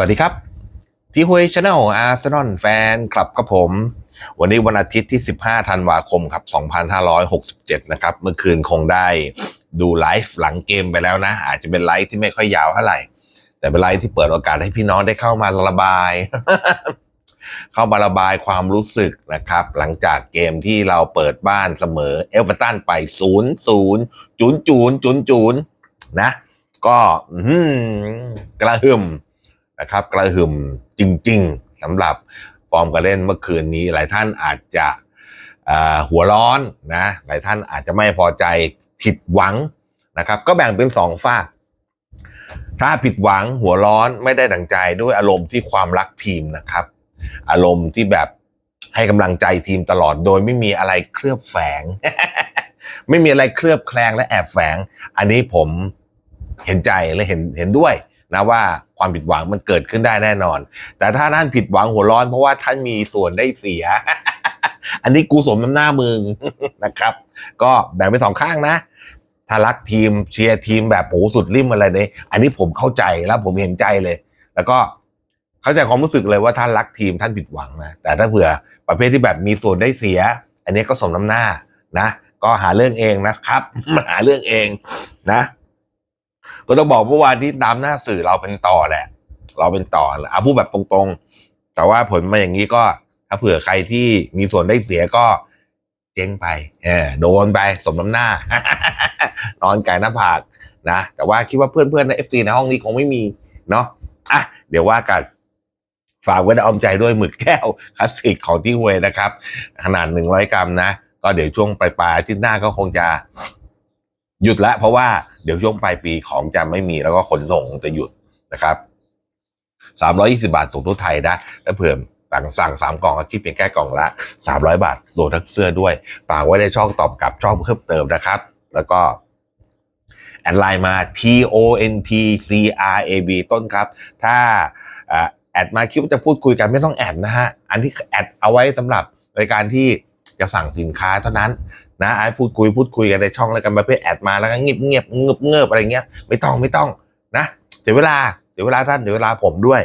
สวัสดีครับ ที่ฮุยชาแนลอาร์เซนอลแฟนคลับกับผม วันนี้วันอาทิตย์ที่ 15 ธันวาคมครับ 2567 นะครับ เมื่อคืนคงได้ดูไลฟ์หลังเกมไปแล้วนะ อาจจะเป็นไลฟ์ที่ไม่ค่อยยาวเท่าไหร่ แต่เป็นไลฟ์ที่เปิดโอกาสให้พี่น้องได้เข้ามาระบาย เข้ามาระบายความรู้สึกนะครับ หลังจากเกมที่เราเปิดบ้านเสมอเอลเวอร์ตันไป 0 0จูนจูนจูนจูนนะ ก็กระหึ่ม นะครับกระหึ่มจริง ๆสำหรับฟอร์มการเล่นเมื่อคืนนี้ หลายท่านอาจจะหัวร้อนนะหลายท่านอาจจะไม่พอใจผิดหวังนะครับ ก็แบ่งเป็นสองฝากถ้าผิดหวังหัวร้อนไม่ได้ดังใจด้วยอารมณ์ที่ความรักทีมนะครับ อารมณ์ที่แบบให้กำลังใจทีมตลอดโดยไม่มีอะไรเคลือบแฝง ไม่มีอะไรเคลือบแคลงและแอบแฝง อันนี้ผมเห็นใจและเห็นเห็นด้วย นะว่าความผิดหวังมันเกิดขึ้นได้แน่นอน แต่ถ้าท่านผิดหวังหัวร้อน เพราะว่าท่านมีส่วนได้เสีย อันนี้กูสมน้ำหน้ามึงนะครับ ก็แบ่งเป็นสองข้างนะถ้ารักทีมเชียร์ทีมแบบโหสุดริมอะไรเนี่ยอันนี้ผมเข้าใจแล้วผมเห็นใจเลย แล้วก็เข้าใจความรู้สึกเลยว่าท่านรักทีมท่านผิดหวังนะแต่ถ้าเผื่อประเภทที่แบบมีส่วนได้เสีย อันนี้ก็สมน้ำหน้านะ ก็หาเรื่องเองนะครับ หาเรื่องเองนะ ก็ต้องบอกเมื่อวานนี้ตามหน้าสื่อเราเป็นต่อแหละ เราเป็นต่อเอาพูดแบบตรงๆ แต่ว่าผลมาอย่างนี้ก็ถ้าเผื่อใครที่มีส่วนได้เสียก็เจ๊งไปเออโดนไปสมน้ำหน้านอนไก่หน้าผากนะแต่ว่าคิดว่าเพื่อนๆในเอฟซีในห้องนี้คงไม่มีเนาะอะเดี๋ยวว่ากันฝากไว้ในอ้อมใจด้วยหมึกแก้วคลาสสิกของที่เวยนะครับ ขนาดหนึ่งร้อยกรัมนะ ก็เดี๋ยวช่วงปลายปลายๆอาทิตย์หน้าก็คงจะ หยุดละเพราะว่าเดี๋ยวช่วงปลายปีของจะไม่มีแล้วก็ขนส่งจะหยุดนะครับสามร้อยี่สิบาทส่งทั่วไทยนะแล้วเผื่อสั่งสั่งสามกล่องก็คิดเพียงแค่กล่องละสามร้อยบาทรวมทั้งเสื้อด้วยฝากไว้ในช่องตอบกลับช่องเพิ่มเติมนะครับ แล้วก็แอดไลน์มา T O N T C R A B ต้นครับ ถ้าอ่าแอดมาคิดว่าจะพูดคุยกันไม่ต้องแอดนะฮะ อันที่แอดเอาไว้สำหรับในการที่จะสั่งสินค้าเท่านั้น นะไอ้พูดคุยพูดคุยกันในช่องแล้วกันประเภทแอดมาแล้วก็เงียบเงียบเงืบเงืบอะไรเงี้ย ไม่ต้องไม่ต้องนะเสียเวลาเสียเวลาท่านเสียเวลาผมด้วย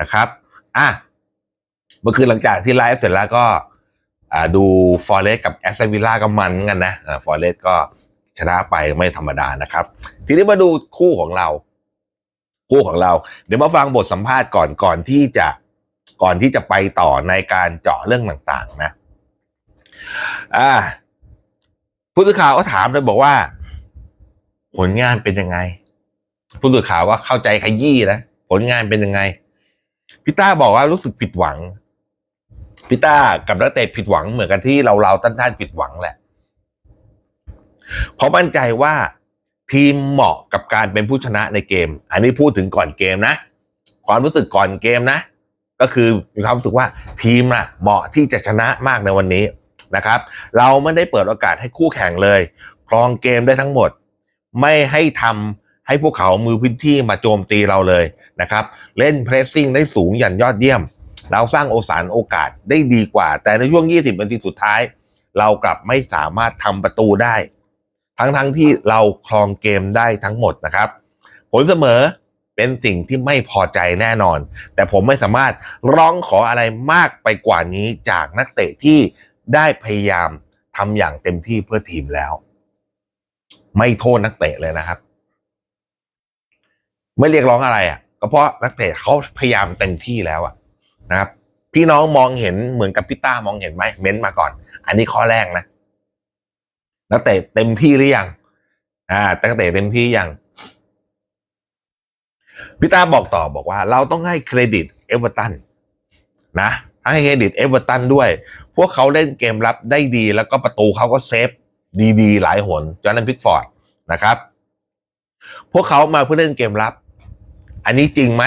นะครับอะเมื่อคืนหลังจากที่ไลฟ์เสร็จแล้วก็อ่าดูฟอร์เรสกับแอสตันวิลล่าก็มันเหมือนกันนะฟอร์เรสก็ชนะไปไม่ธรรมดานะครับ ทีนี้มาดูคู่ของเรา คู่ของเรา เดี๋ยวมาฟังบทสัมภาษณ์ก่อนก่อนที่จะก่อนที่จะไปต่อในการเจาะเรื่องต่างๆนะ อ่า ผู้สื่อข่าวก็ถามเลยบอกว่า ผลงานเป็นยังไง ผู้สื่อข่าวก็เข้าใจขยี้นะผลงานเป็นยังไงพี่ต้าบอกว่ารู้สึกผิดหวังพี่ต้ากับนักเตะผิดหวังเหมือนกันที่เราเราท่านท่านๆผิดหวังแหละเพราะมั่นใจว่าทีมเหมาะกับการเป็นผู้ชนะในเกม อันนี้พูดถึงก่อนเกมนะ ความรู้สึกก่อนเกมนะ ก็คือมีความรู้สึกว่าทีมอะเหมาะที่จะชนะมากในวันนี้ นะครับ เราไม่ได้เปิดโอกาสให้คู่แข่งเลย ครองเกมได้ทั้งหมด ไม่ให้ทำให้พวกเขามือพื้นที่มาโจมตีเราเลยนะครับ เล่นเพรสซิ่งได้สูงอย่างยอดเยี่ยม เราสร้างโอกาสโอกาสได้ดีกว่า แต่ในช่วง 20 นาทีสุดท้าย เรากลับไม่สามารถทำประตูได้ ทั้งๆทที่เราครองเกมได้ทั้งหมดนะครับ ผลเสมอเป็นสิ่งที่ไม่พอใจแน่นอน แต่ผมไม่สามารถร้องขออะไรมากไปกว่านี้จากนักเตะที่ ได้พยายามทำอย่างเต็มที่เพื่อทีมแล้ว ไม่โทษนักเตะเลยนะครับ ไม่เรียกร้องอะไรอะ ก็เพราะนักเตะเขาพยายามเต็มที่แล้วอะ นะครับ พี่น้องมองเห็นเหมือนกับพี่ต้ามองเห็นไหมเม้นต์มาก่อน อันนี้ข้อแรกนะนักเตะเต็มที่หรือยังอ่านักเตะเต็มที่ยังพี่ต้าบอกต่อบอกว่า เราต้องให้เครดิตเอเวอร์ตันนะ ให้เครดิตเอเวอร์ตันด้วย พวกเขาเล่นเกมรับได้ดีแล้วก็ประตูเขาก็เซฟดีๆ หลายหนจอห์นนันพิกฟอร์ดนะครับ พวกเขามาเพื่อเล่นเกมรับ อันนี้จริงไหม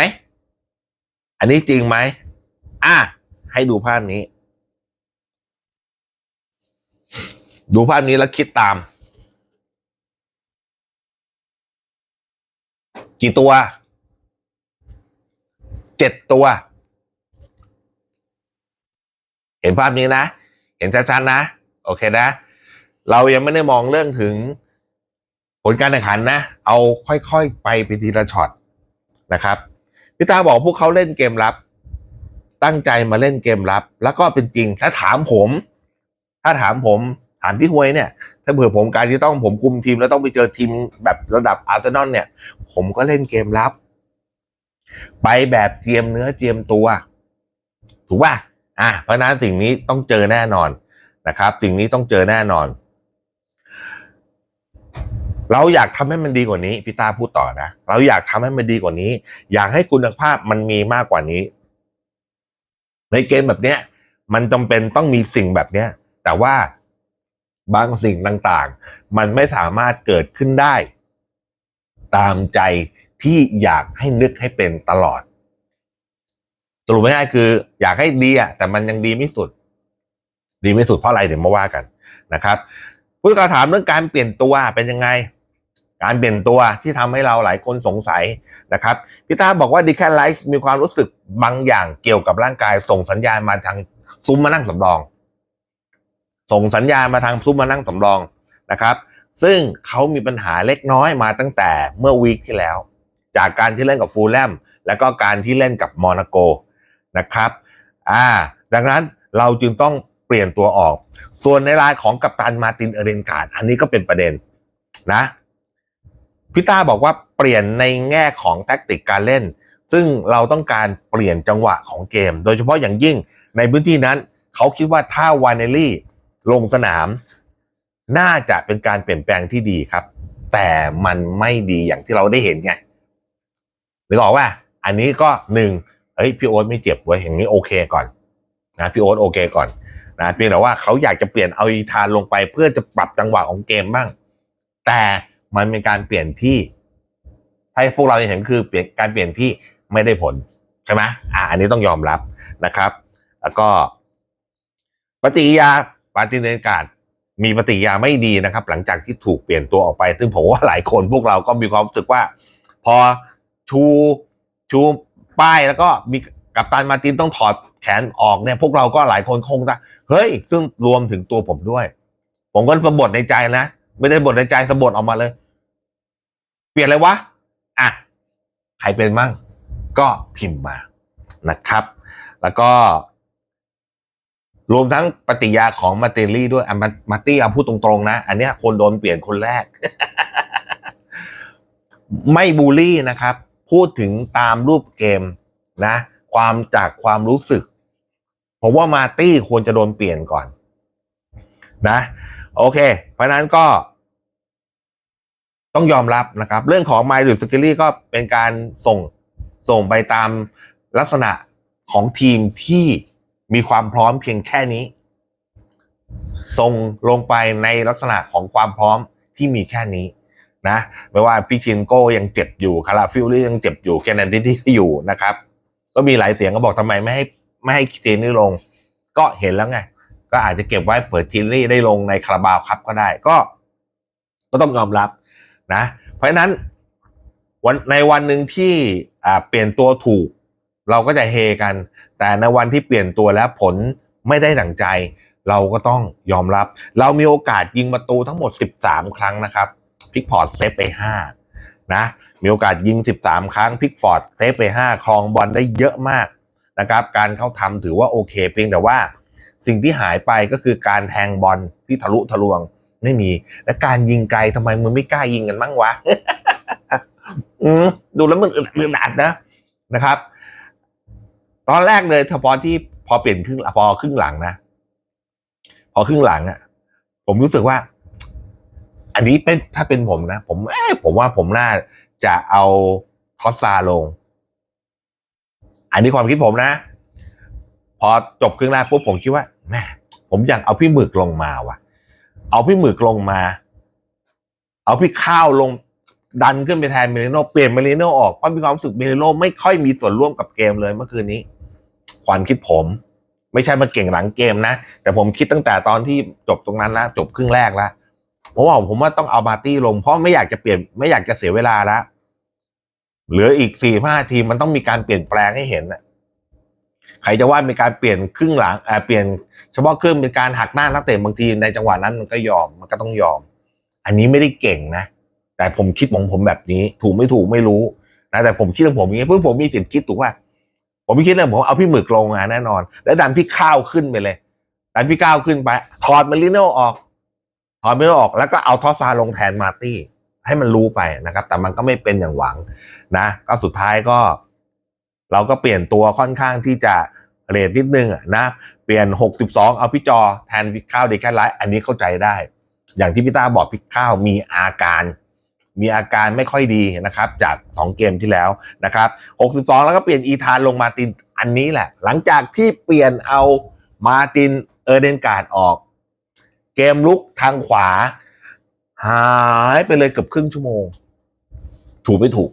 อันนี้จริงไหมอะให้ดูภาพนี้ ดูภาพนี้แล้วคิดตาม กี่ตัว เจ็ดตัว เห็นภาพนี้นะ เห็นชัดๆนะ โอเคนะ เรายังไม่ได้มองเรื่องถึงผลการแข่งขันนะ เอาค่อยๆ ไปไปทีละช็อตนะครับพี่ตาบอกพวกเขาเล่นเกมรับ ตั้งใจมาเล่นเกมรับ แล้วก็เป็นจริง ถ้าถามผม ถ้าถามผมถามที่หวยเนี่ย ถ้าเผื่อผมการที่ต้องผมคุมทีมแล้วต้องไปเจอทีมแบบระดับอาร์เซนอลเนี่ย ผมก็เล่นเกมรับ ไปแบบเจียมเนื้อเจียมตัว ถูกป่ะ อะเพราะนั้นสิ่งนี้ต้องเจอแน่นอนนะครับ สิ่งนี้ต้องเจอแน่นอน เราอยากทำให้มันดีกว่านี้พี่ตาพูดต่อนะเราอยากทำให้มันดีกว่านี้ อยากให้คุณภาพมันมีมากกว่านี้ ในเกมแบบเนี้ย มันจำเป็นต้องมีสิ่งแบบเนี้ย แต่ว่าบางสิ่งต่างๆ มันไม่สามารถเกิดขึ้นได้ ตามใจที่อยากให้นึกให้เป็นตลอด สรุปง่ายๆคือ อยากให้ดีอะแต่มันยังดีไม่สุด ดีไม่สุดเพราะอะไรเดี๋ยวมาว่ากันนะครับผู้สื่อข่าวถามเรื่องการเปลี่ยนตัวเป็นยังไง การเปลี่ยนตัวที่ทำให้เราหลายคนสงสัยนะครับพี่ตาบอกว่าดีแคลไลซ์มีความรู้สึกบางอย่างเกี่ยวกับร่างกายส่งสัญญาณมาทางซุ้มมานั่งสำรอง ส่งสัญญาณมาทางซุ้มมานั่งสำรองนะครับ ซึ่งเขามีปัญหาเล็กน้อยมาตั้งแต่เมื่อวีคที่แล้ว จากการที่เล่นกับฟูลแลมแล้วก็การที่เล่นกับมอนาโก นะครับอ่าดังนั้นเราจึงต้องเปลี่ยนตัวออก ส่วนในรายของกัปตันมาตินเอเรนการ์ดอันนี้ก็เป็นประเด็นนะพี่ต้าบอกว่าเปลี่ยนในแง่ของแทคติกการเล่น ซึ่งเราต้องการเปลี่ยนจังหวะของเกม โดยเฉพาะอย่างยิ่งในพื้นที่นั้น เขาคิดว่าถ้าวานเนลลี่ลงสนาม น่าจะเป็นการเปลี่ยนแปลงที่ดีครับ แต่มันไม่ดีอย่างที่เราได้เห็นไงหรือบอกว่า อันนี้ก็หนึ่ง เฮ้ยพี่โอ๊ตไม่เจ็บเว้อย่างนี้โอเคก่อนนะพี่โอ๊ตโอเคก่อนนะเพียงแต่ว่าเขาอยากจะเปลี่ยนเอาอีธานลงไป เพื่อจะปรับจังหวะของเกมบ้าง แต่มันเป็นการเปลี่ยนที่ถ้พวกเราเห็นคือเปลี่ยนการเปลี่ยนที่ไม่ได้ผลใช่ไหมอ่าอันนี้ต้องยอมรับนะครับ แล้วก็ปฏิกิยาปาติเนกาศมีปฏิกิยาไม่ดีนะครับ หลังจากที่ถูกเปลี่ยนตัวออกไป ซึ่งผมว่าหลายคนพวกเราก็มีความรู้สึกว่า พอชูชู ป้ายแล้วก็มีกัปตันมาตินต้องถอดแขนออกเนี่ยพวกเราก็หลายคนคงจะเฮ้ย ซึ่งรวมถึงตัวผมด้วย ผมก็สะบดในใจนะ ไม่ได้บทในใจสะบดออกมาเลย เปลี่ยนเลยวะอะใครเป็นมั่ง ก็พิมพ์มานะครับ แล้วก็รวมทั้งปฏิยาของมาเตลลี่ด้วยอะมาตี้เอาพูดตรงๆนะ อันนี้คนโดนเปลี่ยนคนแรก ไม่บูลลี่นะครับ พูดถึงตามรูปเกมนะ ความจากความรู้สึก ผมว่ามาตี้ควรจะโดนเปลี่ยนก่อน นะ โอเค เพราะนั้นก็ ต้องยอมรับนะครับ เรื่องของไมล์หรือสกิลลี่ก็เป็นการส่งส่งไปตามลักษณะของทีมที่มีความพร้อมเพียงแค่นี้ ส่งลงไปในลักษณะของความพร้อมที่มีแค่นี้ นะไม่ว่าพิชินโก้ยังเจ็บอยู่คาราฟิลลี่ยังเจ็บอยู่แคนันดิที่ก็อยู่นะครับ ก็มีหลายเสียงก็บอกทำไมไม่ให้ไม่ให้ทีนี่ลง ก็เห็นแล้วไง ก็อาจจะเก็บไว้เปิดทีนี่ได้ลงในคาราบาวครับก็ได้ก็ ก็ต้องยอมรับนะ เพราะฉะนั้นวันในวันหนึ่งที่เปลี่ยนตัวถูก เราก็จะเฮกัน แต่ในวันที่เปลี่ยนตัวแล้วผลไม่ได้ดั่งใจ เราก็ต้องยอมรับ เรามีโอกาสยิงประตูทั้งหมด 13 ครั้งนะครับ พิกฟอร์ดเซฟไป5นะมีโอกาสยิง 13 ครั้งพิกฟอร์ดเซฟไป 5ครองบอลได้เยอะมากนะครับการเข้าทำถือว่าโอเคเพียงแต่ว่าสิ่งที่หายไปก็คือการแทงบอลที่ทะลุทะลวงไม่มี และการยิงไกลทำไมมึงไม่กล้ายิงกันบ้างวะดูแล้วมันอึดอัดนะนะครับ ตอนแรกเลยพอที่พอเปลี่ยนครึ่งพอครึ่งหลังนะ พอครึ่งหลังอะผมรู้สึกว่า อันนี้เป็นถ้าเป็นผมนะ ผมเอ้ผมว่าผมน่าจะเอาทอสซาลง อันนี้ความคิดผมนะ พอจบครึ่งแรกปุ๊บผมคิดว่าแม่ผมอยากเอาพี่หมึกลงมาว่ะ เอาพี่หมึกลงมา เอาพี่ข้าวลงดันขึ้นไปแทนเมลิโนเปลี่ยนเมลิโนออกเพราะมีความรู้สึกเมลิโนไม่ค่อยมีส่วนร่วมกับเกมเลยเมื่อคืนนี้ ความคิดผม ไม่ใช่มาเก่งหลังเกมนะ แต่ผมคิดตั้งแต่ตอนที่จบตรงนั้นแล้วจบครึ่งแรกแล้ว เพราะว่าผมว่าต้องเอามาร์ตี้ลง เพราะไม่อยากจะเปลี่ยนไม่อยากจะเสียเวลาล้วเหลืออีกสี่ห้าทีมมันต้องมีการเปลี่ยนแปลงให้เห็นนะใครจะว่ามีการเปลี่ยนครึ่งหลังเปลี่ยนเฉพาะครึ่งเป็นการหักหน้านักเตะบางทีในจังหวะนั้นมันก็ยอมมันก็ต้องยอม อันนี้ไม่ได้เก่งนะ แต่ผมคิดของผมแบบนี้ ถูกไม่ถูกไม่รู้นะแต่ผมคิดของผมอย่างนี้เพื่อผมมีสิทธิ์คิดถูกว่า ผมไม่คิดเลยผมเอาพี่หมึกลงมาแน่นอน แล้วดันพี่ข้าวขึ้นไปเลยดันพี่ข้าวขึ้นไปถอดมาริโน่ออก ถอดมาริโนออกแล้วก็เอาทอสซาลงแทนมาร์ตี้ให้มันรู้ไปนะครับ แต่มันก็ไม่เป็นอย่างหวังนะ ก็สุดท้ายก็ เราก็เปลี่ยนตัวค่อนข้างที่จะเรทนิดนึงนะเปลี่ยน 62 เอาพี่จอแทนพี่ข้าวดีแค่ไลท์อันนี้เข้าใจได้ อย่างที่พี่ต้าบอกพี่ข้าวมีอาการ มีอาการไม่ค่อยดีนะครับ จาก 2 เกมที่แล้วนะครับ 62 แล้วก็เปลี่ยนอีธานลงมาตินอันนี้แหละ หลังจากที่เปลี่ยนเอามาตินเออร์เดนการ์ดออก เกมลุกทางขวา หายไปเลยเกือบครึ่งชั่วโมง ถูกไม่ถูก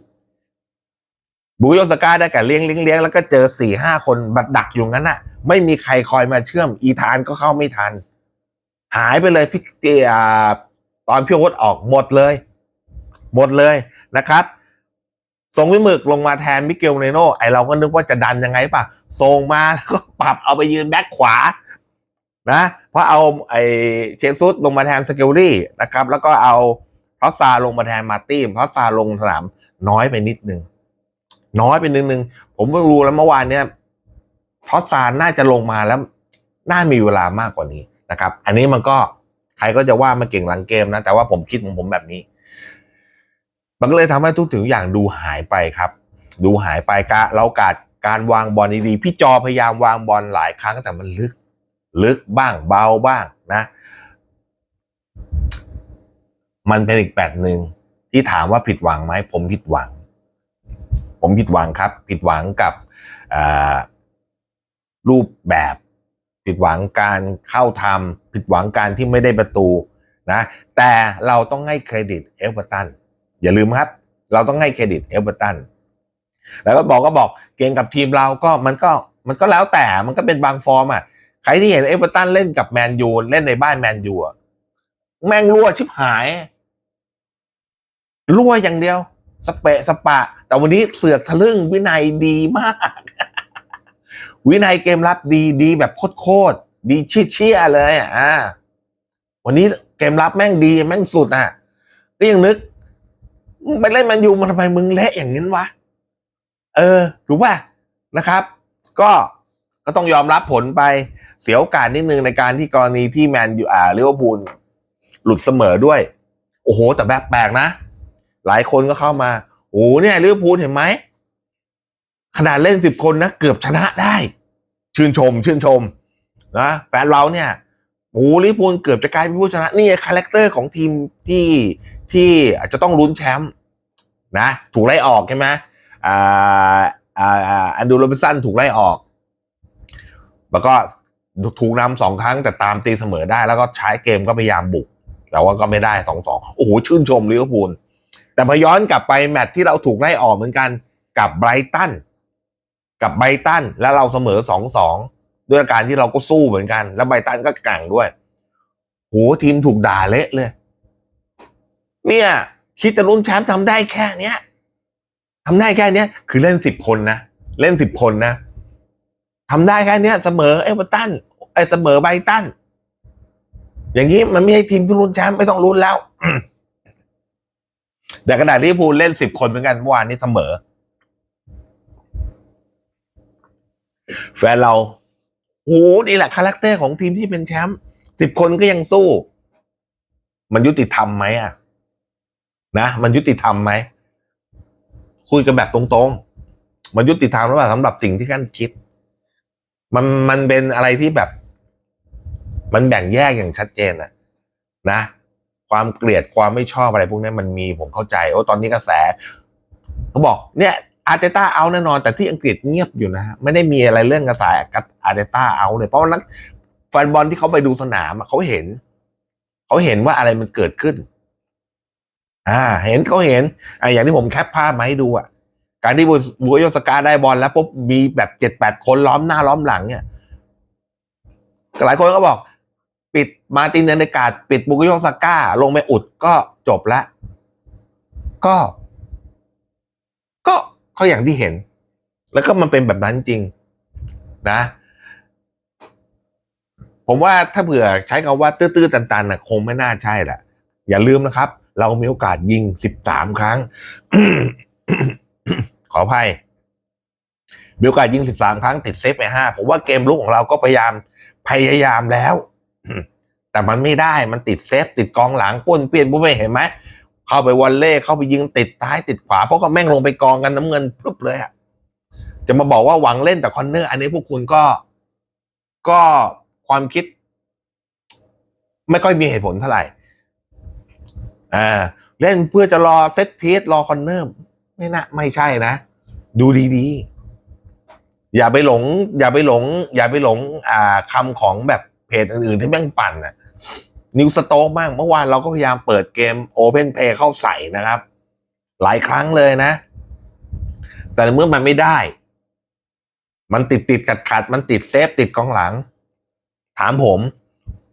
บุโยสกาได้แต่เลี้ยงเลี้ยงเลี้ยงแล้วก็เจอสี่ห้าคนบัดดักอยู่งั้นน่ะ ไม่มีใครคอยมาเชื่อม อีธานก็เข้าไม่ทัน หายไปเลยพี่เกียร์ตอนพี่โอ๊ตออกหมดเลย หมดเลยนะครับส่งพี่หมึกลงมาแทนมิเกลเนโนไอเราก็นึกว่าจะดันยังไงป่ะส่งมาแล้วก็ปรับเอาไปยืนแบ็คขวา นะ เพราะเอาไอเชซุสลงมาแทนสเกลลี่นะครับ แล้วก็เอาพอสซาลงมาแทนมาตี้เพราะซาลงสนามน้อยไปนิดนึง น้อยไปนิดนึง ผมเพิ่งรู้แล้วเมื่อวานเนี้ยพอสซาน่าจะลงมาแล้ว น่ามีเวลามากกว่านี้นะครับ อันนี้มันก็ใครก็จะว่ามาเก่งหลังเกมนะ แต่ว่าผมคิดของผมแบบนี้ มันก็เลยทำให้ทุกถึงอย่างดูหายไปครับ ดูหายไปกะเรากาดการวางบอลดีๆพี่จอพยายามวางบอลหลายครั้งแต่มันลึก ลึกบ้างเบาบ้างนะ มันเป็นอีกแบบหนึ่งที่ถามว่าผิดหวังไหมผมผิดหวัง ผมผิดหวังครับ ผิดหวังกับรูปแบบ ผิดหวังการเข้าทำผิดหวังการที่ไม่ได้ประตูนะ แต่เราต้องให้เครดิตเอเวอร์ตันอย่าลืมครับ เราต้องให้เครดิตเอเวอร์ตันแล้วก็บอกก็บอกเก่งกับทีมเราก็มันก็มันก็แล้วแต่มันก็เป็นบางฟอร์มอะ ใครที่เห็นเอเวอร์ตันเล่นกับแมนยูเล่นในบ้านแมนยูอะแม่งรั่วชิบหาย รั่วอย่างเดียว สเปะสปะ แต่วันนี้เสือกทะลึ่งวินัยดีมาก วินัยเกมรับดีดีแบบโคตรดีเชี่ยเลยอะวันนี้เกมรับแม่งดีแม่งสุดอะก็ยังนึกไปเล่นแมนยูมันทำไมมึงเละอย่างนี้วะ เออ ถูกป่ะนะครับ ก็ก็ต้องยอมรับผลไป เสียโอกาสนิดนึงในการที่กรณีที่แมนยูอ่าลิเวอร์พูลหลุดเสมอด้วย โอ้โห แต่แบบแปลกนะ หลายคนก็เข้ามาโอ้โหเนี่ยลิเวอร์พูลเห็นไหมขนาดเล่นสิบคนนะเกือบชนะได้ ชื่นชม ชื่นชมนะแฟนเราเนี่ยโอ้โหลิเวอร์พูลเกือบจะกลายเป็นผู้ชนะ นี่คาแรคเตอร์ของทีมที่ที่อาจจะต้องลุ้นแชมป์นะ ถูกไล่ออกใช่ไหมอ่าอ่าอันดูโรบินสันถูกไล่ออก แล้วก็ ถูกนำสองครั้งแต่ตามตีเสมอได้ แล้วก็ใช้เกมก็พยายามบุก แต่ว่าก็ไม่ได้สองสองโอ้โหชื่นชมลิเวอร์พูลแต่พอย้อนกลับไปแมตช์ที่เราถูกไล่ออกเหมือนกันกับไบรตันกับไบรตันแล้วเราเสมอสองสองด้วยอาการที่เราก็สู้เหมือนกัน แล้วไบรตันก็แกร่งด้วยโหทีมถูกด่าเละเลย เนี่ย คิดจะลุ้นแชมป์ทำได้แค่เนี้ยทำได้แค่เนี้ย คือเล่นสิบคนนะ เล่นสิบคนนะ ทำได้แค่เนี้ยเสมอเอเวอร์ตันไอยเสมอไบตันอย่างนี้มันไม่ใช่ทีมที่ลุ้นแชมป์ไม่ต้องลุ้นแล้วแต่ขณะที่พูลเล่นสิบคนเหมือนกันเมื่อวานนี้เสมอ แฟนเราโหนี่แหละคาแรคเตอร์ของทีมที่เป็นแชมป์สิบคนก็ยังสู้ มันยุติธรรมไหมอะ นะมันยุติธรรมไหมคุยกันแบบตรงๆ มันยุติธรรมหรือเปล่าสำหรับสิ่งที่ท่านคิด มันมันเป็นอะไรที่แบบ มันแบ่งแยกอย่างชัดเจนอะนะ ความเกลียดความไม่ชอบอะไรพวกนี้มันมีผมเข้าใจโอ้ตอนนี้กระแสเขาบอกเนี่ยอาร์เตต้าเอาแน่นอน แต่ที่อังกฤษเงียบอยู่นะไม่ได้มีอะไรเรื่องกระแสอาร์เตต้าเอาเลย เพราะว่านักแฟนบอลที่เขาไปดูสนามเขาเห็นเขาเห็นว่าอะไรมันเกิดขึ้น อ่า เห็นเขาเห็นอ่าอย่างที่ผมแคปภาพมาให้ดูอะ การที่บูโยสกาได้บอลแล้วปุ๊บมีแบบเจ็ดแปดคนล้อมหน้าล้อมหลังเนี่ยหลายคนก็บอก ปิดมาตินเนเนกาดปิดบุกโยสก้า ลงไปอุดก็จบละก็ ก็ก็อย่างที่เห็น แล้วก็มันเป็นแบบนั้นจริง นะ ผมว่าถ้าเผื่อใช้คำว่า ตื้อๆตันๆน่ะคงไม่น่าใช่แหละอย่าลืมนะครับ เรามีโอกาสยิงสิบสามครั้ง ขออภัยมีโอกาสยิง 13 ครั้งติดเซฟไป 5 ผมว่าเกมลุกของเราก็พยายามพยายามแล้ว แต่มันไม่ได้มันติดเซฟ ติดกองหลังป้วนเปลี่ยนปุ๊บไม่เห็นไหม เข้าไปวอลเล่เข้าไปยิงติดท้ายติดขวา เพราะก็แม่งลงไปกองกันน้ำเงินพรึบเลยอะจะมาบอกว่าหวังเล่นแต่คอนเนอร์ อันนี้พวกคุณก็ก็ความคิด ไม่ค่อยมีเหตุผลเท่าไหร่อ่าเล่นเพื่อจะรอเซตพีซรอคอนเนอร์ ไม่นะไม่ใช่นะ ดูดีๆ อย่าไปหลง อย่าไปหลง อย่าไปหลง อ่าคำของแบบเพจอื่นๆที่แม่งปั่นอะนิวสโต๊กบ้างเมื่อวานเราก็พยายามเปิดเกมโอเพนเพย์เข้าใส่นะครับ หลายครั้งเลยนะ แต่เมื่อมันไม่ได้ มันติดติดขัดขัดมันติดเซฟติดกองหลัง ถามผม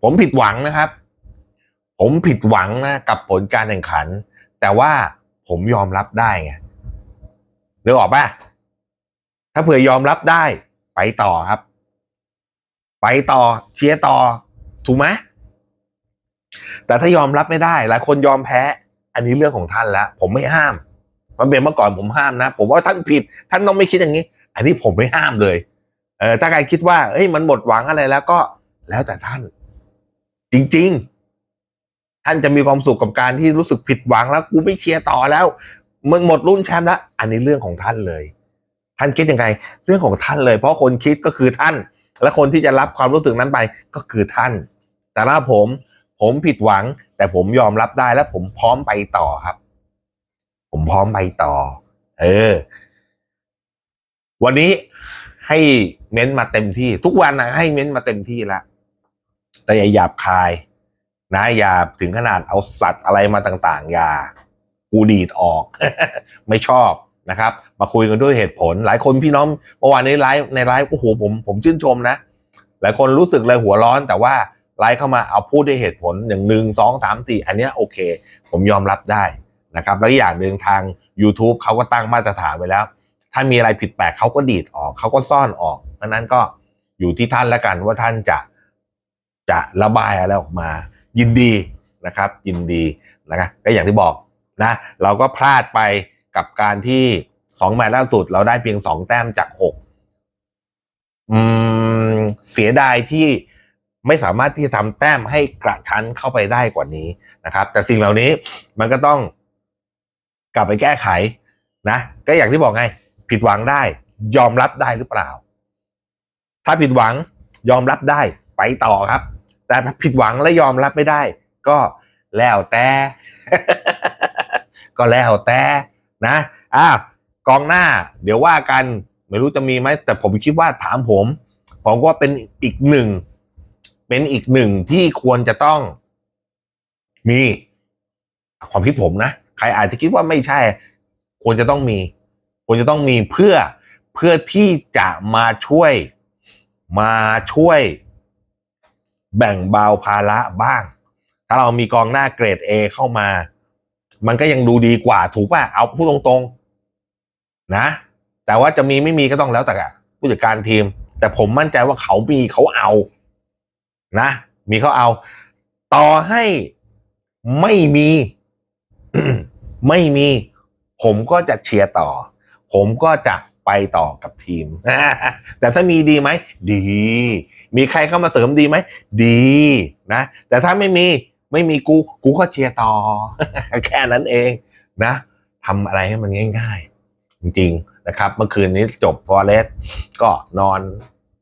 ผมผิดหวังนะครับ ผมผิดหวังนะกับผลการแข่งขัน แต่ว่าผมยอมรับได้ไง นึกออกปะถ้าเผื่อยอมรับได้ ไปต่อครับ ไปต่อเชียร์ต่อ ถูกไหมแต่ถ้ายอมรับไม่ได้หลายคนยอมแพ้ อันนี้เรื่องของท่านแล้ว ผมไม่ห้าม มันเป็นเมื่อก่อนผมห้ามนะ ผมว่าท่านผิด ท่านต้องไม่คิดอย่างนี้ อันนี้ผมไม่ห้ามเลย เออถ้าใครคิดว่าเอ้ยมันหมดหวังอะไรแล้วก็แล้วแต่ท่าน จริง ๆ ท่านจะมีความสุขกับการที่รู้สึกผิดหวังแล้ว กูไม่เชียร์ต่อแล้ว มันหมดรุ่นแชมป์แล้วอันนี้เรื่องของท่านเลย ท่านคิดยังไง เรื่องของท่านเลย เพราะคนคิดก็คือท่าน และคนที่จะรับความรู้สึกนั้นไปก็คือท่าน แต่ถ้าผม ผมผิดหวัง แต่ผมยอมรับได้และผมพร้อมไปต่อครับ ผมพร้อมไปต่อ เออ วันนี้ให้เม้นต์มาเต็มที่ ทุกวันนะให้เม้นต์มาเต็มที่ล้วแต่อย่าหยาบคาย นะอย่าถึงขนาดเอาสัตว์อะไรมาต่าง ๆ อย่า กูดีดออก ไม่ชอบนะครับ มาคุยกันด้วยเหตุผล หลายคนพี่น้องเมื่อวานในไลฟ์ในไลฟ์โอ้โหผมผมชื่นชมนะ หลายคนรู้สึกเลยหัวร้อน แต่ว่าไลฟ์เข้ามาเอาพูดด้วยเหตุผลอย่างหนึ่งสองสามสี่อันนี้โอเค ผมยอมรับได้นะครับแล้วอีกอย่างหนึ่งทาง YouTube เขาก็ตั้งมาตรฐานไว้แล้ว ถ้ามีอะไรผิดแปลกเขาก็ดีดออกเขาก็ซ่อนออกเพราะนั้นก็อยู่ที่ท่านแล้วกันว่าท่านจะจะระบายอะไรออกมา ยินดีนะครับ ยินดีนะครับก็อย่างที่บอก นะเราก็พลาดไปกับการที่สองแมตช์ล่าสุด เราได้เพียงสองแต้มจากหกอืมเสียดายที่ไม่สามารถที่จะทำแต้มให้กระชั้นเข้าไปได้กว่านี้นะครับ แต่สิ่งเหล่านี้มันก็ต้องกลับไปแก้ไขนะ ก็อย่างที่บอกไง ผิดหวังได้ ยอมรับได้หรือเปล่า ถ้าผิดหวังยอมรับได้ไปต่อครับ แต่ผิดหวังและยอมรับไม่ได้ ก็แล้วแต่ ก็แล้วแต่นะอ้าวกองหน้า เดี๋ยวว่ากันไม่รู้จะมีไหมแต่ผมคิดว่าถามผม ผมก็เป็นอีกหนึ่ง เป็นอีกหนึ่งที่ควรจะต้องมีความคิดผมนะ ใครอาจจะคิดว่าไม่ใช่ ควรจะต้องมี ควรจะต้องมีเพื่อเพื่อที่จะมาช่วย มาช่วย แบ่งเบาภาระบ้าง ถ้าเรามีกองหน้าเกรด A เข้ามา มันก็ยังดูดีกว่าถูกป่ะเอาพูดตรงๆ นะ แต่ว่าจะมีไม่มีก็ต้องแล้วแต่ผู้จัดการทีม แต่ผมมั่นใจว่าเขามีเขาเอา นะ มีเขาเอา ต่อให้ไม่มี ไม่มี ผมก็จะเชียร์ต่อ ผมก็จะไปต่อกับทีม แต่ถ้ามีดีไหม ดี มีใครเข้ามาเสริมดีไหม ดีนะ แต่ถ้าไม่มี ไม่มีกู กูก็เชียร์ต่อ แค่นั้นเองนะทำอะไรให้มันง่าย ๆ จริงๆนะครับ เมื่อคืนนี้จบฟอเรสก็นอน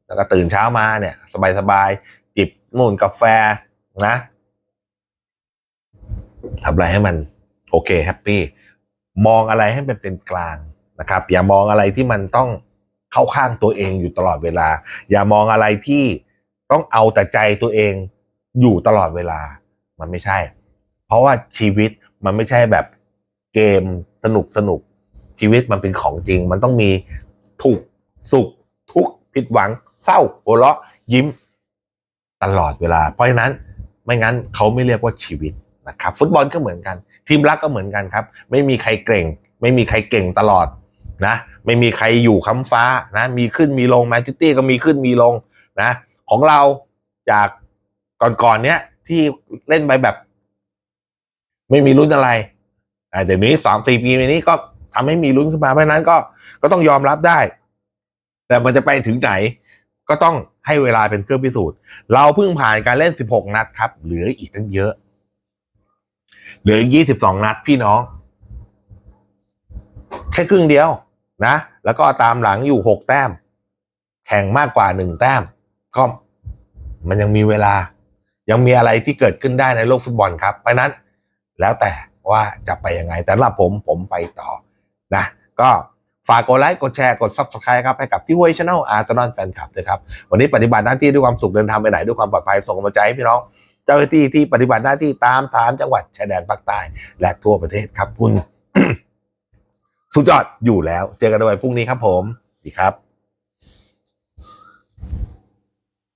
แล้วก็ตื่นเช้ามาเนี่ย สบายๆจิบนู่นกาแฟนะทำอะไรให้มัน โอเคแฮปปี้มองอะไรให้มันเป็นกลางนะครับ อย่ามองอะไรที่มันต้องเข้าข้างตัวเองอยู่ตลอดเวลา อย่ามองอะไรที่ต้องเอาแต่ใจตัวเองอยู่ตลอดเวลา มันไม่ใช่ เพราะว่าชีวิตมันไม่ใช่แบบเกมสนุกสนุกชีวิตมันเป็นของจริง มันต้องมีทุกสุข ทุกข์ผิดหวัง เศร้าหัวเราะยิ้มตลอดเวลา เพราะฉะนั้นไม่งั้นเขาไม่เรียกว่าชีวิตนะครับ ฟุตบอลก็เหมือนกัน ทีมรักก็เหมือนกันครับ ไม่มีใครเก่ง ไม่มีใครเก่งตลอดนะ ไม่มีใครอยู่ค้ำฟ้านะ มีขึ้นมีลงแมนซิตี้ก็มีขึ้นมีลงนะ ของเราจากก่อนๆเนี้ย ที่เล่นไปแบบ ไม่มีรุ่นอะไรอ่เดี๋ยวนี้สามสี่ปีนี้ก็ทำให้มีลุ้นขึ้นมาเพราะนั้นก็ก็ต้องยอมรับได้ แต่มันจะไปถึงไหน ก็ต้องให้เวลาเป็นเครื่องพิสูจน์ เราเพิ่งผ่านการเล่น16นัดครับ เหลืออีกตั้งเยอะ เหลืออีก22นัดพี่น้อง แค่ครึ่งเดียวนะ แล้วก็ตามหลังอยู่6แต้ม แข่งมากกว่า1แต้ม ก็มันยังมีเวลา ยังมีอะไรที่เกิดขึ้นได้ในโลกฟุตบอลครับ เพราะนั้นแล้วแต่ว่าจะไปยังไง แต่สำหรับผมผมไปต่อนะก็ฝากกดไลค์กดแชร์กด subscribe ครับให้กับที่ Way Channel Arsenal Fan Club ด้วยครับ วันนี้ปฏิบัติหน้าที่ด้วยความสุขเดินทางไปไหนด้วยความปลอดภัยส่งกำลังใจให้พี่น้อง เจ้าหน้าที่ที่ปฏิบัติหน้าที่ตามถามจังหวัดชายแดนภาคใต้ และทั่วประเทศครับคุณ สุดยอดอยู่แล้ว เจอกันในวันพรุ่งนี้ครับผม ดีครับ